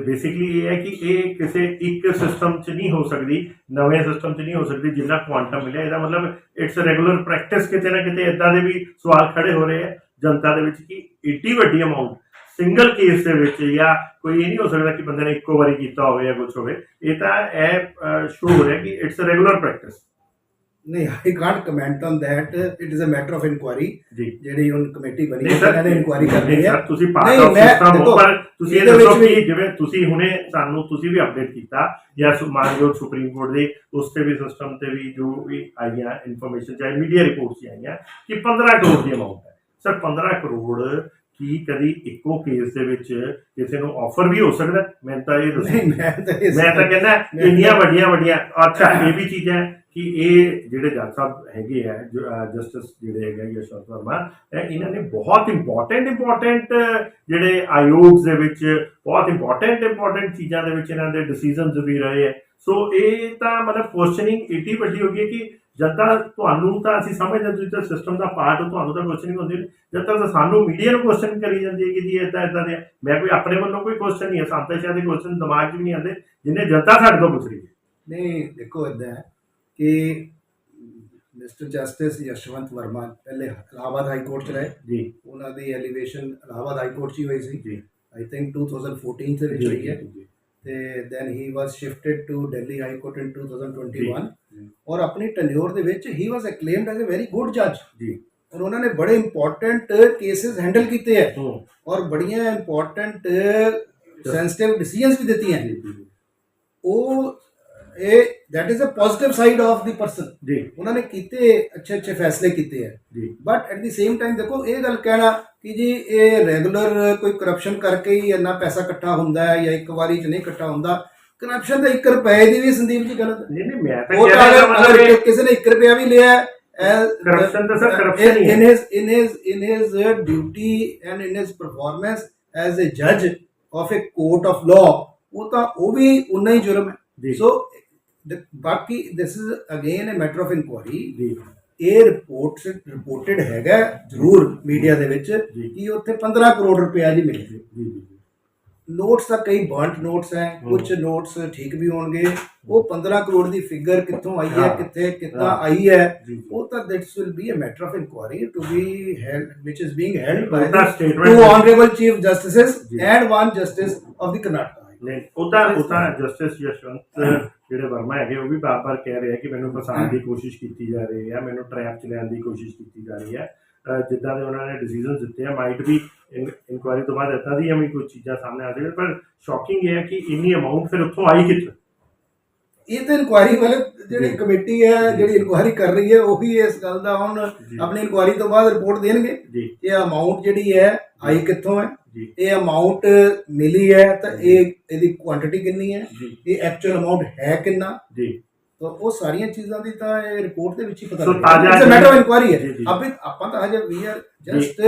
ਬੇਸਿਕਲੀ ਇਹ ਹੈ ਕਿ ਇਹ ਕਿਸੇ ਇੱਕ ਸਿਸਟਮ 'ਚ ਨਹੀਂ ਹੋ ਸਕਦੀ, ਨਵੇਂ ਸਿਸਟਮ 'ਚ ਨਹੀਂ ਹੋ ਸਕਦੀ ਜਿੰਨਾ ਕੁਆਂਟਮ ਮਿਲਿਆ। ਇਹਦਾ ਮਤਲਬ ਇਟਸ ਰੈਗੂਲਰ ਪ੍ਰੈਕਟਿਸ ਕਿਤੇ ਨਾ ਕਿਤੇ ਇਦਾਂ ਦੇ ਵੀ ਸਵਾਲ ਖੜੇ ਹੋ ਰਹੇ ਹੈ ਜਨਤਾ ਦੇ ਵਿੱਚ ਕਿ ਏਡੀ ਵੱਡੀ ਅਮਾਉਂਟ ਸਿੰਗਲ ਕੇਸ ਦੇ ਵਿੱਚ ਜਾਂ ਕੋਈ ਇਹ ਨਹੀਂ ਹੋ ਸਕਦਾ ਕਿ ਬੰਦੇ ਨੇ ਇੱਕੋ ਵਾਰੀ ਕੀਤਾ ਹੋਵੇ ਜਾਂ ਕੁਝ ਹੋਵੇ। ਇਹ ਤਾਂ ਇਹ ਸ਼ੋ ਹੋ ਰਿਹਾ ਕਿ ਇਟਸ ਅ ਰੈਗੂਲਰ ਪ੍ਰੈਕਟਿਸ ਨਹੀਂ I can't comment on that it is a matter of inquiry ਜੀ। ਜਿਹੜੀ ਹੁਣ ਕਮੇਟੀ ਬਣੀ ਹੈ ਇਹਨਾਂ ਨੇ ਇਨਕੁਆਇਰੀ ਨਹੀਂ ਕਰਨੀ ਹੈ। ਸਰ, ਤੁਸੀਂ ਪਾਰਟ ਆਫ ਸਿਸਟਮ ਹੋ ਪਰ ਤੁਸੀਂ ਇਹ ਦੱਸੋ ਕਿ ਜਿਵੇਂ ਤੁਸੀਂ ਹੁਣੇ ਸਾਨੂੰ ਤੁਸੀਂ ਵੀ ਅਪਡੇਟ ਕੀਤਾ ਜਾਂ ਮਾਨਯੋਗ ਸੁਪਰੀਮ ਕੋਰਟ ਦੇ ਉਸ ਤੇ ਵੀ ਸਿਸਟਮ ਤੇ ਵੀ ਜੋ ਵੀ ਆਈਆਂ ਇਨਫੋਰਮੇਸ਼ਨ ਚਾਹੇ ਮੀਡੀਆ ਰਿਪੋਰਟਸ ਆਈਆਂ ਕਿ 15 ਕਰੋੜ ਦੀ ਅਮਾਉਂਟ ਹੈ। ਸਰ 15 ਕਰੋੜ ਕੀ ਕਦੀ ਇੱਕੋ ਕੇਸ ਦੇ ਵਿੱਚ ਕਿਸੇ ਨੂੰ ਆਫਰ ਵੀ ਹੋ ਸਕਦਾ? ਮੈਂ ਤਾਂ ਇਹ ਦੱਸੋ ਨਹੀਂ ਮੈਂ ਤਾਂ ਮੈਂ ਤਾਂ ਕਹਿੰਦਾ ਇੰਨੀਆਂ ਵੱਡੀਆਂ ਵੱਡੀਆਂ ਅੱਛਾ ਇਹ ਵੀ ਚੀਜ਼ਾਂ ਹੈ ਕਿ ਇਹ ਜਿਹੜੇ ਜੱਜ ਸਾਹਿਬ ਹੈਗੇ ਆ ਜਸਟਿਸ ਜਿਹੜੇ ਹੈਗੇ ਆ ਯਸ਼ਵੰਤ ਵਰਮਾ ਇਹ ਇਹਨਾਂ ਨੇ ਬਹੁਤ ਇੰਪੋਰਟੈਂਟ ਇੰਪੋਰਟੈਂਟ ਜਿਹੜੇ ਆਯੋਗ ਦੇ ਵਿੱਚ ਬਹੁਤ ਇੰਪੋਰਟੈਂਟ ਇੰਪੋਰਟੈਂਟ ਚੀਜ਼ਾਂ ਦੇ ਵਿੱਚ ਇਹਨਾਂ ਦੇ ਡਿਸੀਜਨਸ ਵੀ ਰਹੇ ਹੈ ਸੋ ਇਹ ਤਾਂ ਮਤਲਬ ਕੁਐਸਚਨਿੰਗ ਏਡੀ ਵੱਡੀ ਹੋ ਗਈ ਹੈ ਕਿ ਜਦ ਤੱਕ ਤੁਹਾਨੂੰ ਤਾਂ ਅਸੀਂ ਸਮਝਦੇ ਤੁਸੀਂ ਤਾਂ ਸਿਸਟਮ ਦਾ ਪਾਰਟ ਹੋ ਤੁਹਾਨੂੰ ਤਾਂ ਕੁਐਸਚਨਿੰਗ ਹੁੰਦੀ। ਜਦ ਤੱਕ ਸਾਨੂੰ ਮੀਡੀਆ ਨੂੰ ਕੁਐਸਚਨ ਕਰੀ ਜਾਂਦੀ ਹੈ ਕਿ ਜੀ ਇਦਾਂ ਇਦਾਂ ਦੇ। ਮੈਂ ਕੋਈ ਆਪਣੇ ਵੱਲੋਂ ਕੋਈ ਕੁਐਸਚਨ ਨਹੀਂ ਹੈ ਸੰਤਾਂ ਸ਼ਾਹ ਦੇ ਕੁਐਸਚਨ ਦਿਮਾਗ 'ਚ ਵੀ ਨਹੀਂ ਆਉਂਦੇ ਜਿੰਨੇ ਜਨਤਾ ਸਾਡੇ ਤੋਂ ਪੁੱਛ ਰਹੀ ਹੈ ਨਹੀਂ ਦੇਖੋ ਇਦਾਂ ਹੈ ਕਿ ਮਿਸਟਰ ਜਸਟਿਸ ਯਸ਼ਵੰਤ ਵਰਮਾ ਪਹਿਲੇ ਇਲਾਹਾਬਾਦ ਹਾਈ ਕੋਰਟ ਚ ਰਹੇ। ਜੀ। ਉਹਨਾਂ ਦੀ ਐਲੀਵੇਸ਼ਨ ਇਲਾਹਾਬਾਦ ਹਾਈ ਕੋਰਟ 'ਚ ਹੀ ਹੋਈ ਸੀ। ਜੀ। ਆਈ ਥਿੰਕ 2014 ਦੇ ਵਿੱਚ ਹੋਈ ਹੈ। ਤੇ then he was shifted to Delhi high court in 2021 ਜੀ। ਔਰ ਆਪਣੀ ਟੈਨਿਓਰ ਦੇ ਵਿੱਚ ਹੀ was acclaimed as a very good ਜੱਜ ਜੀ। ਔਰ ਉਹਨਾਂ ਨੇ ਬੜੇ ਇੰਪੋਰਟੈਂਟ ਕੇसेस ਹੈਂਡਲ ਕੀਤੇ ਹੈ। ਔਰ ਬੜੀਆਂ ਇੰਪੋਰਟੈਂਟ ਸੈਂਸਿਟਿਵ ਡਿਸੀਜਨਸ ਵੀ ਦਿੱਤੀਆਂ ਉਹ ਇਹ that is a positive side of the person ਜੀ। ਉਹਨਾਂ ਨੇ ਕੀਤੇ ਅੱਛੇ ਅੱਛੇ ਫੈਸਲੇ ਕੀਤੇ ਹੈ। ਜੀ। But at the same time ਦੇਖੋ ਇਹ ਗੱਲ ਕਹਿਣਾ ਕਿ ਜੀ ਇਹ ਰੈਗੂਲਰ ਕੋਈ ਕਰਪਸ਼ਨ ਕਰਕੇ ਹੀ ਇੰਨਾ ਪੈਸਾ ਇਕੱਠਾ ਹੁੰਦਾ ਹੈ ਜਾਂ ਇੱਕ ਵਾਰੀ ਚ ਨਹੀਂ ਇਕੱਠਾ ਹੁੰਦਾ ਕਰਪਸ਼ਨ ਤਾਂ 1 ਰੁਪਏ ਦੀ ਵੀ ਸੰਦੀਪ ਜੀ ਗਲਤ ਨਹੀਂ ਨਹੀਂ ਮੈਂ ਤਾਂ ਉਹ ਤਾਂ ਅਗਰ ਅਗਰ ਕਿਸੇ ਨੇ 1 ਰੁਪਿਆ ਵੀ ਲਿਆ Corruption ਤਾਂ sir corruption ਹੀ ਹੈ। In his in his in his duty and in his performance as a ਜੱਜ of a court of law ਉਹ ਤਾਂ ਉਹ ਵੀ ਉਨਾ ਹੀ ਜੁਰਮ ਹੈ। ਜੀ। ਸੋ ਬਾਕੀ this is again a matter of inquiry ਜੀ। ਇਹ ਰਿਪੋਰਟ ਰਿਪੋਰਟਡ ਹੈਗਾ ਜ਼ਰੂਰ ਮੀਡੀਆ ਦੇ ਵਿੱਚ ਜੀ। ਕਿ ਉੱਥੇ 15 ਕਰੋੜ ਰੁਪਇਆ ਜੀ ਮਿਲੇ। ਜੀ ਜੀ ਜੀ। ਨੋਟਸ ਤਾਂ ਕਈ ਬਰੰਟ ਨੋਟਸ ਹੈ ਕੁਝ ਨੋਟਸ ਠੀਕ ਵੀ ਹੋਣਗੇ ਉਹ 15 ਕਰੋੜ ਦੀ ਫਿਗਰ ਕਿੱਥੋਂ ਆਈ ਹੈ। ਕਿੱਥੇ ਕਿੱਦਾਂ ਹਾਂ। ਆਈ ਹੈ ਉਹ ਤਾਂ that's will be a matter of inquiry to be held which is being held by ਉਹਦਾ the statement two honorable chief justices ਜੀ। and one justice of the Karnataka High Court. ਨਹੀਂ ਉਹਦਾ ਜਸਟਿਸ ਯਸ਼ਵੰਤ ਜਿਹੜੇ ਵਰਮਾ ਹੈਗੇ ਉਹ ਵੀ ਬਾਰ-ਬਾਰ ਕਹਿ ਰਹੇ ਆ ਕਿ ਮੈਨੂੰ ਫਸਾਉਣ ਦੀ ਕੋਸ਼ਿਸ਼ ਕੀਤੀ ਜਾ ਰਹੀ ਹੈ ਮੈਨੂੰ ਟ੍ਰੈਪ 'ਚ ਲੈਣ ਦੀ ਕੋਸ਼ਿਸ਼ ਕੀਤੀ ਜਾ ਰਹੀ ਹੈ ਜਿੱਦਾਂ ਦੇ ਉਹਨਾਂ ਨੇ ਡਿਸੀਜਨ ਦਿੱਤੇ ਆ ਮਾਈਟ ਵੀ ਇਨਕੁਆਇਰੀ ਤੋਂ ਬਾਅਦ ਇਦਾਂ ਦੀਆਂ ਵੀ ਕੁਝ ਚੀਜ਼ਾਂ ਸਾਹਮਣੇ ਆ ਸਕਦੀਆਂ ਪਰ ਸ਼ੌਕਿੰਗ ਇਹ ਹੈ ਕਿ ਇੰਨੀ ਅਮਾਉਂਟ ਫਿਰ ਉੱਥੋਂ ਆਈ ਕਿੱਥੋਂ? ਇਹ ਤਾਂ ਇਨਕੁਆਰੀ ਵਾਲੇ ਜਿਹੜੀ। ਕਮੇਟੀ ਹੈ ਜਿਹੜੀ ਇਨਕੁਆਰੀ ਕਰ ਰਹੀ ਹੈ ਉਹੀ ਇਸ ਗੱਲ ਦਾ ਹੁਣ। ਆਪਣੀ ਇਨਕੁਆਰੀ ਤੋਂ ਬਾਅਦ ਰਿਪੋਰਟ ਦੇਣਗੇ ਕਿ ਅਮਾਉਂਟ ਜਿਹੜੀ ਹੈ ਆਈ ਕਿੱਥੋਂ ਹੈ। ਇਹ ਅਮਾਉਂਟ ਮਿਲੀ ਹੈ ਤਾਂ ਇਹ ਇਹਦੀ ਕੁਆਂਟੀਟੀ ਕਿੰਨੀ ਹੈ। ਇਹ ਐਕਚੁਅਲ ਅਮਾਉਂਟ ਹੈ ਕਿੰਨਾ? ਜੀ। ਤਾਂ ਉਹ ਸਾਰੀਆਂ ਚੀਜ਼ਾਂ ਦੀ ਤਾਂ ਇਹ ਰਿਪੋਰਟ ਦੇ ਵਿੱਚ ਹੀ ਪਤਾ ਸੋ ਲੱਗੇਗਾ ਤਾਜ਼ਾ ਮੈਟਰ ਇਨਕੁਆਰੀ ਹੈ। ਜੀ। ਆਪਾਂ ਆਪਾਂ ਤਾਂ ਹਜੇ ਵੀ are just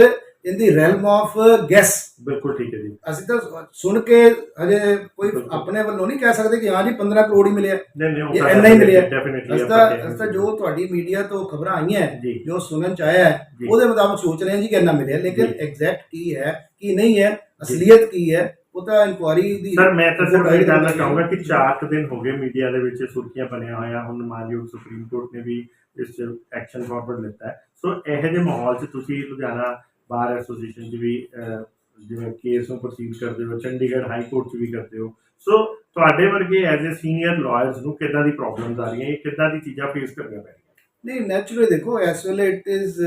in the realm of guess ਬਿਲਕੁਲ ਠੀਕ ਹੈ ਜੀ। ਅਸੀਂ ਤਾਂ ਸੁਣ ਕੇ ਹਜੇ ਕੋਈ ਬਿਲਕੁਲ। ਆਪਣੇ ਵੱਲੋਂ ਨਹੀਂ ਕਹਿ ਸਕਦੇ ਕਿ ਹਾਂ ਜੀ 15 ਕਰੋੜ ਹੀ ਮਿਲਿਆ। ਨਹੀਂ ਨਹੀਂ ਇਹ ਇੰਨਾ ਹੀ ਮਿਲਿਆ। ਡੈਫੀਨਿਟਲੀ ਅਸੀਂ ਤਾਂ ਅਸੀਂ ਤਾਂ ਜੋ ਤੁਹਾਡੀ ਮੀਡੀਆ ਤੋਂ ਖਬਰਾਂ ਆਈਆਂ ਹੈ, ਜੀ। ਜੋ ਸੁਣਨ ਚ ਆਇਆ ਹੈ, ਜੀ। ਉਹਦੇ ਮੁਤਾਬਕ ਸੋਚ ਰਹੇ ਹਾਂ ਜੀ ਕਿ ਇੰਨਾ ਮਿਲਿਆ। ਲੇਕਿਨ ਜੀ। ਐਗਜ਼ੈਕਟ ਕੀ ਹੈ ਕੀ ਨਹੀਂ ਹੈ ਅਸਲੀਅਤ ਕੀ ਹੈ ਉਹ ਤਾਂ ਇਨਕੁਆਰੀ ਦੀ ਸਰ ਮੈਂ ਤਾਂ ਸਿਰਫ ਇਹ ਜਾਣਨਾ ਚਾਹੂੰਗਾ ਕਿ 4 ਦਿਨ ਹੋ ਗਏ ਮੀਡੀਆ ਦੇ ਵਿੱਚ ਸੁਰਖੀਆਂ ਬਣਿਆ ਹੋਇਆ ਹੁਣ ਮਾਨਯੋਗ ਸੁਪਰੀਮ ਕੋਰਟ ਨੇ ਵੀ ਇਸ 'ਚ ਐਕਸ਼ਨ ਫਾਰਵਰਡ ਲਿੱਤਾ ਹੈ। ਸੋ ਇਹੋ ਜਿਹੇ ਮਾਹੌਲ 'ਚ ਤੁਸੀਂ ਲੁਧਿਆਣਾ ਬਾਰ ਐਸੋਸੀਏਸ਼ਨ 'ਚ ਵੀ ਜਿਵੇਂ ਕੇਸ ਨੂੰ ਪ੍ਰੋਸੀਡ ਕਰਦੇ ਹੋ ਚੰਡੀਗੜ੍ਹ ਹਾਈ ਕੋਰਟ 'ਚ ਵੀ ਕਰਦੇ ਹੋ। ਸੋ ਤੁਹਾਡੇ ਵਰਗੇ ਐਜ਼ ਅ ਸੀਨੀਅਰ ਲਾਇਰਸ ਨੂੰ ਕਿੱਦਾਂ ਦੀ ਪ੍ਰੋਬਲਮਸ ਆ ਰਹੀਆਂ ਇਹ ਕਿੱਦਾਂ ਦੀ ਚੀਜ਼ਾਂ ਫੇਸ ਕਰਨੀਆਂ ਪੈ ਰਹੀਆਂ? ਨਹੀਂ ਨੈਚੁਰਲੀ ਦੇਖੋ ਇਸ ਵੇਲੇ it is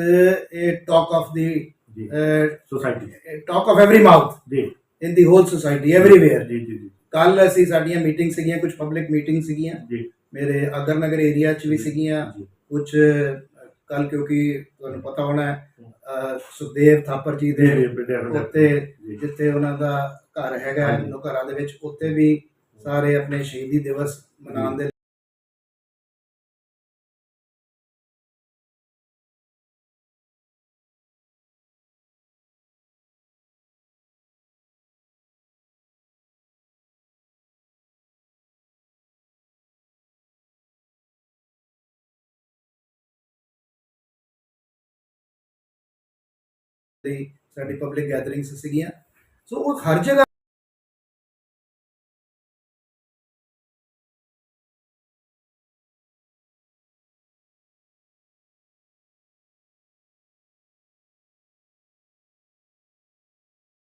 a talk of the society talk of every mouth ਜੀ। In the whole society everywhere ਜੀ ਜੀ ਕੱਲ ਅਸੀਂ ਸਾਡੀਆਂ ਮੀਟਿੰਗ ਸੀਗੀਆਂ ਕੁਝ ਪਬਲਿਕ ਮੀਟਿੰਗ ਸੀਗੀਆਂ। ਜੀ। ਮੇਰੇ ਅਗਰ ਨਗਰ ਏਰੀਆ 'ਚ ਵੀ ਸੀਗੀਆਂ। ਕੁਝ ਕੱਲ ਕਿਉਂਕਿ ਤੁਹਾਨੂੰ ਪਤਾ ਹੋਣਾ ਹੈ ਸੁਖਦੇਵ ਥਾਪਰ ਜੀ ਦੇ ਉੱਤੇ। ਜਿੱਥੇ ਉਹਨਾਂ ਦਾ ਘਰ ਹੈਗਾ ਘਰਾਂ ਦੇ ਵਿੱਚ ਉੱਤੇ ਵੀ ਸਾਰੇ ਆਪਣੇ ਸ਼ਹੀਦੀ ਦਿਵਸ ਮਨਾਉਣ ਦੇ ਲਈ ਸਾਡੀ ਪਬਲਿਕ ਗੈਦਰਿੰਗਸ ਸੀਗੀਆਂ। ਸੋ ਉਹ ਹਰ ਜਗ੍ਹਾ